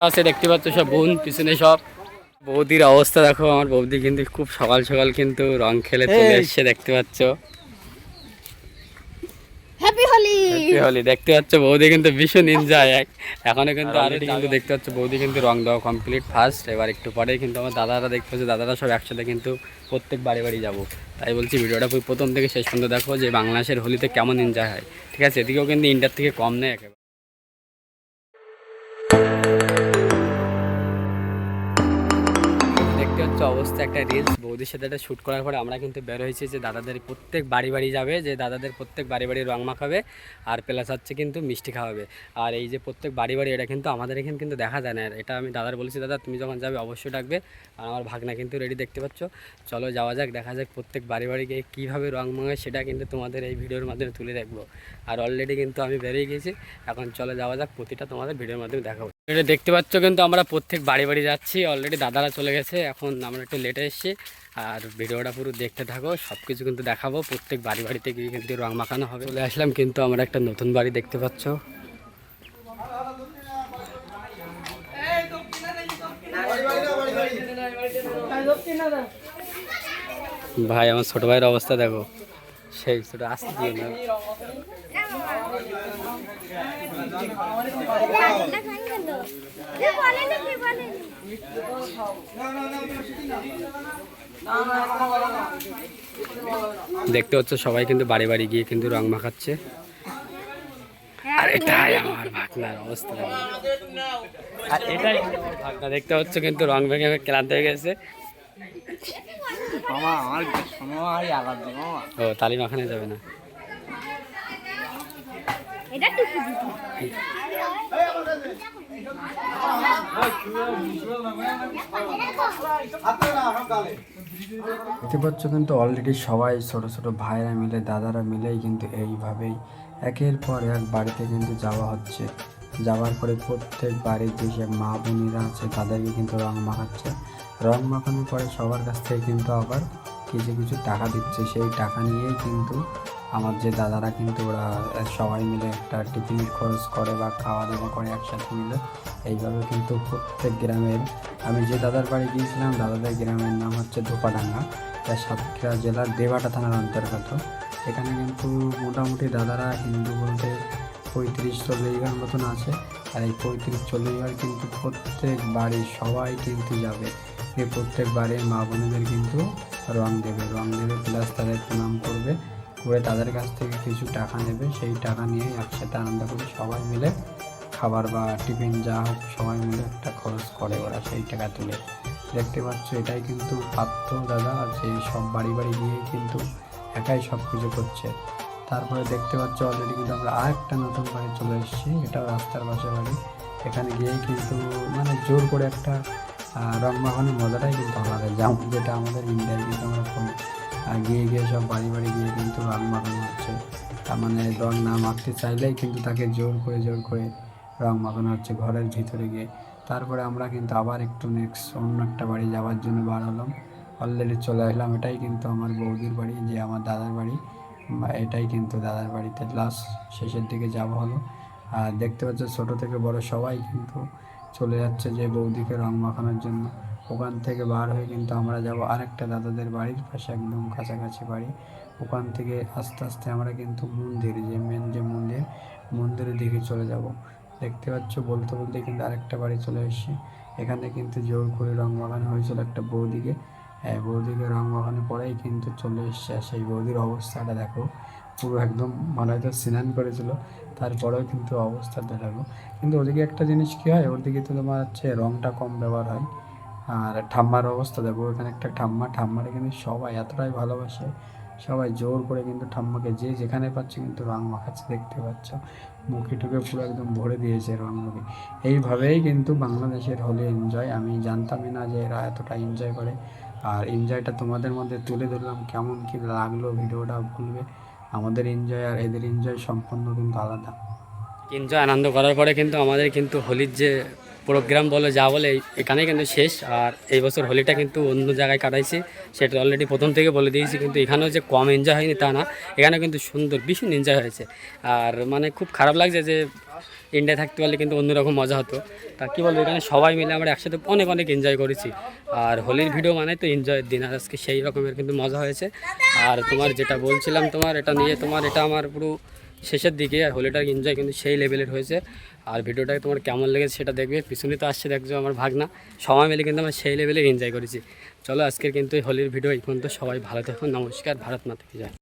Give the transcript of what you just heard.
আছে দেখতে পাচ্ছ সব বোন পিছনে সব। বৌদির অবস্থা দেখো আমার বৌদি কিন্তু খুব সকাল সকাল কিন্তু রং খেলে চলে এসছে দেখতে পাচ্ছ। হ্যাপি হোলি দেখতে পাচ্ছ বৌদি কিন্তু ভীষণ এনজয় এখনও কিন্তু অলরেডি কিন্তু দেখতে পাচ্ছ বৌদি কিন্তু রং দেওয়া কমপ্লিট ফার্স্ট এবার একটু পরে কিন্তু আমার দাদারা দেখতে পাচ্ছে দাদারা সব একসাথে কিন্তু প্রত্যেক বাড়ি বাড়ি যাব। তাই বলছি ভিডিওটা প্রথম থেকে শেষ পর্যন্ত দেখো যে বাংলাদেশের হোলিতে কেমন এনজয় হয়। ঠিক আছে এদিকেও কিন্তু ইন্ডিয়ার থেকে কম নেই একেবারে। একটা রিলস বৌদির সাথে একটা শ্যুট করার পরে আমরা কিন্তু বের হয়েছি যে দাদাদের প্রত্যেক বাড়ি বাড়ি যাবে, যে দাদাদের প্রত্যেক বাড়ি বাড়ি রং মাখাবে আর প্লাস হচ্ছে কিন্তু মিষ্টি খাওয়াবে। আর এই যে প্রত্যেক বাড়ি বাড়ি এটা কিন্তু আমাদের এখানে কিন্তু দেখা যায় না। এটা আমি দাদার বলেছি, দাদা, তুমি যখন যাবে অবশ্যই ডাকবে। আর আমার ভাগনা কিন্তু রেডি দেখতে পাচ্ছ। চলো যাওয়া যাক, দেখা যাক প্রত্যেক বাড়ি বাড়ি গিয়ে কীভাবে রং মাখায়, সেটা কিন্তু তোমাদের এই ভিডিওর মাধ্যমে তুলে দেখব। আর অলরেডি কিন্তু আমি বেরিয়ে গেছি এখন চলো যাওয়া যাক, প্রতিটা তোমাদের ভিডিওর মাধ্যমে দেখাবো। এটা দেখতে পাচ্ছ কিন্তু আমরা প্রত্যেক বাড়ি বাড়ি যাচ্ছি। অলরেডি দাদারা চলে গেছে। এখন আমরা একটু লেটে এসেছি। আর ভিডিওটা পুরো দেখতে থাকো। সব কিছু কিন্তু দেখাবো। প্রত্যেক বাড়ি বাড়িতে গিয়ে কিন্তু রং মাখানো হবে। চলে আসলাম কিন্তু আমরা একটা নতুন বাড়ি দেখতে পাচ্ছ। ভাই, আমার ছোট ভাইয়ের অবস্থা দেখো। সেই ছোট আসতে দিও না দেখতে হচ্ছে সবাই কিন্তু বাড়ি বাড়ি গিয়ে কিন্তু রং মাখাচ্ছে। আর এটাই আমার ভাগনার অবস্থা। আর এটাই ভাগনা, দেখতে হচ্ছে কিন্তু রং ভেঙে ক্লান্ত হয়ে গেছে। মামা আমার সময় আঘাত মামা। ও তালিম ওখানে যাবে না। এটা টুকু দেখতে পাচ্ছ কিন্তু অলরেডি সবাই ছোট ছোট ভাইরা মিলে দাদারা মিলেই কিন্তু এইভাবেই একের পর এক বাড়িতে কিন্তু যাওয়া হচ্ছে। যাওয়ার পরে প্রত্যেক বাড়ির যেসব মা বোনেরা আছে তাদেরকে কিন্তু রং মাখাচ্ছে। রং মাখানোর পরে সবার কাছ থেকে কিন্তু আবার কিছু কিছু টাকা দিচ্ছে। সেই টাকা নিয়েই কিন্তু আমার যে দাদারা কিন্তু ওরা সবাই মিলে একটা টিফিন খরচ করে বা খাওয়া দাওয়া করে একসাথে মিলে। এইভাবে কিন্তু প্রত্যেক গ্রামের আমি যে দাদার বাড়ি গিয়েছিলাম, দাদাদের গ্রামের নাম হচ্ছে ধোপাডাঙ্গা। যা সাতক্ষীরা জেলার দেবাটা থানার অন্তর্গত। এখানে কিন্তু মোটামুটি দাদারা হিন্দু বলতে পঁয়ত্রিশ চল্লিশ ঘর মতন আছে। আর এই পঁয়ত্রিশ চল্লিশ ঘর কিন্তু প্রত্যেক বাড়ি সবাই কিন্তু যাবে। প্রত্যেক বাড়ির মা বোনেদের কিন্তু রং দেবে। রং দেবে প্লাস তাদের প্রণাম করবে। করে তাদের কাছ থেকে কিছু টাকা নেবে। সেই টাকা নিয়ে একসাথে আনন্দ করে সবাই মিলে খাবার বা টিফিন যা হোক সবাই মিলে একটা খরচ করে ওরা সেই টাকা তুলে। দেখতে পাচ্ছ এটাই কিন্তু পাত্র দাদা যে সব বাড়ি বাড়ি গিয়ে কিন্তু একাই সব কিছু করছে। তারপরে দেখতে পাচ্ছ অলরেডি কিন্তু আমরা আরেকটা নতুন বাড়ি চলে এসেছি। এটাও রাস্তার পাশে বাড়ি। এখানে গিয়ে কিন্তু মানে জোর করে একটা রং মাখানোর মজাটাই কিন্তু আলাদা। যেমন যেটা আমাদের ইন্ডিয়ায় কিন্তু আমরা গিয়ে গিয়ে সব বাড়ি বাড়ি গিয়ে কিন্তু রং মাখানো হচ্ছে। তার মানে রং না মাখতে চাইলেই কিন্তু তাকে জোর করে জোর করে রং মাখানো হচ্ছে ঘরের ভিতরে গিয়ে। তারপরে আমরা কিন্তু আবার একটু নেক্সট অন্য একটা বাড়ি যাওয়ার জন্য বার হলাম। অলরেডি চলে আসলাম। এটাই কিন্তু আমার বৌদির বাড়ি, যে আমার দাদার বাড়ি। এটাই কিন্তু দাদার বাড়িতে লাস্ট শেষের দিকে যাব হলো। আর দেখতে পাচ্ছ ছোটো থেকে বড় সবাই কিন্তু চলে যাচ্ছে যে বৌদিকে রং মাখানোর জন্য। ওখান থেকে বার হয়ে কিন্তু আমরা যাব আরেকটা দাদাদের বাড়ির পাশে, একদম কাছাকাছি বাড়ি। ওখান থেকে আস্তে আস্তে আমরা কিন্তু মন্দির, যে মেন যে মন্দির, মন্দিরের দিকে চলে যাব। দেখতে পাচ্ছ, বলতে বলতে কিন্তু আরেকটা বাড়ি চলে এসেছি। এখানে কিন্তু জোর করে রং মাখানো হয়েছিল একটা বৌদিকে। হ্যাঁ বৌদিকে রং মাখানোর পরেই কিন্তু চলে এসছে। সেই বৌদির অবস্থাটা দেখো পুরো একদম মনে হয়তো স্নান করেছিল, তারপরেও কিন্তু অবস্থা দেখো কিন্তু ওদিকে একটা জিনিস কী হয়, ওদিকে তো তোমার হচ্ছে রঙটা কম ব্যবহার হয়, আর ঠাম্মার অবস্থা দেখো, ওখানে একটা ঠাম্মা, ঠাম্মারে কিন্তু সবাই এতটাই ভালোবাসে, সবাই জোর করে কিন্তু ঠাম্মাকে যে যেখানে পাচ্ছে কিন্তু রং মাখাচ্ছে, দেখতে পাচ্ছ। মুখে টুকে পুরো একদম ভরে দিয়েছে রং মুখে এইভাবেই কিন্তু বাংলাদেশের হোলি এনজয় আমি জানতামই না যে এরা এতটা এনজয় করে। আর এনজয়টা তোমাদের মধ্যে তুলে ধরলাম, কেমন কী লাগল, ভিডিওটা বলবে আমাদের এনজয় আর এদের এনজয় সম্পূর্ণ কিন্তু আলাদা। এনজয় আনন্দ করার পরে কিন্তু আমাদের কিন্তু হোলির যে প্রোগ্রাম বলে, যা বলে এখানে কিন্তু শেষ। আর এই বছর হোলিটা কিন্তু অন্য জায়গায় কাটাইছি। সেটা অলরেডি প্রথম থেকে বলে দিয়েছি, কিন্তু এখানেও যে কম এনজয় হয়নি তা না। এখানে কিন্তু সুন্দর, ভীষণ এনজয় হয়েছে। আর মানে খুব খারাপ লাগছে যে ইন্ডিয়া থাকতে পারলে কিন্তু অন্যরকম মজা হতো। তা কী বলব, এখানে সবাই মিলে আমরা একসাথে অনেক অনেক এনজয় করেছি। আর হোলির ভিডিও মানে তো এনজয়ের দিন, আর আজকে সেই রকমের কিন্তু মজা হয়েছে। আর তোমার যেটা বলছিলাম তোমার, এটা নিয়ে তোমার, এটা আমার পুরো শেষের দিকে, আর হোলিটার এনজয় কিন্তু সেই লেভেলের হয়েছে। আর ভিডিওটা তোমার কেমন লেগেছে সেটা দেখবে, পিছনে তো আসছে দেখছ আমার ভাগনা। সবাই মিলে কিন্তু আমরা সেই লেভেলের এনজয় করেছি। চলো আজকের কিন্তু হোলির ভিডিও এই পর্যন্ত, সবাই ভালো থাকুন নমস্কার, ভারত মাতা কি জয়।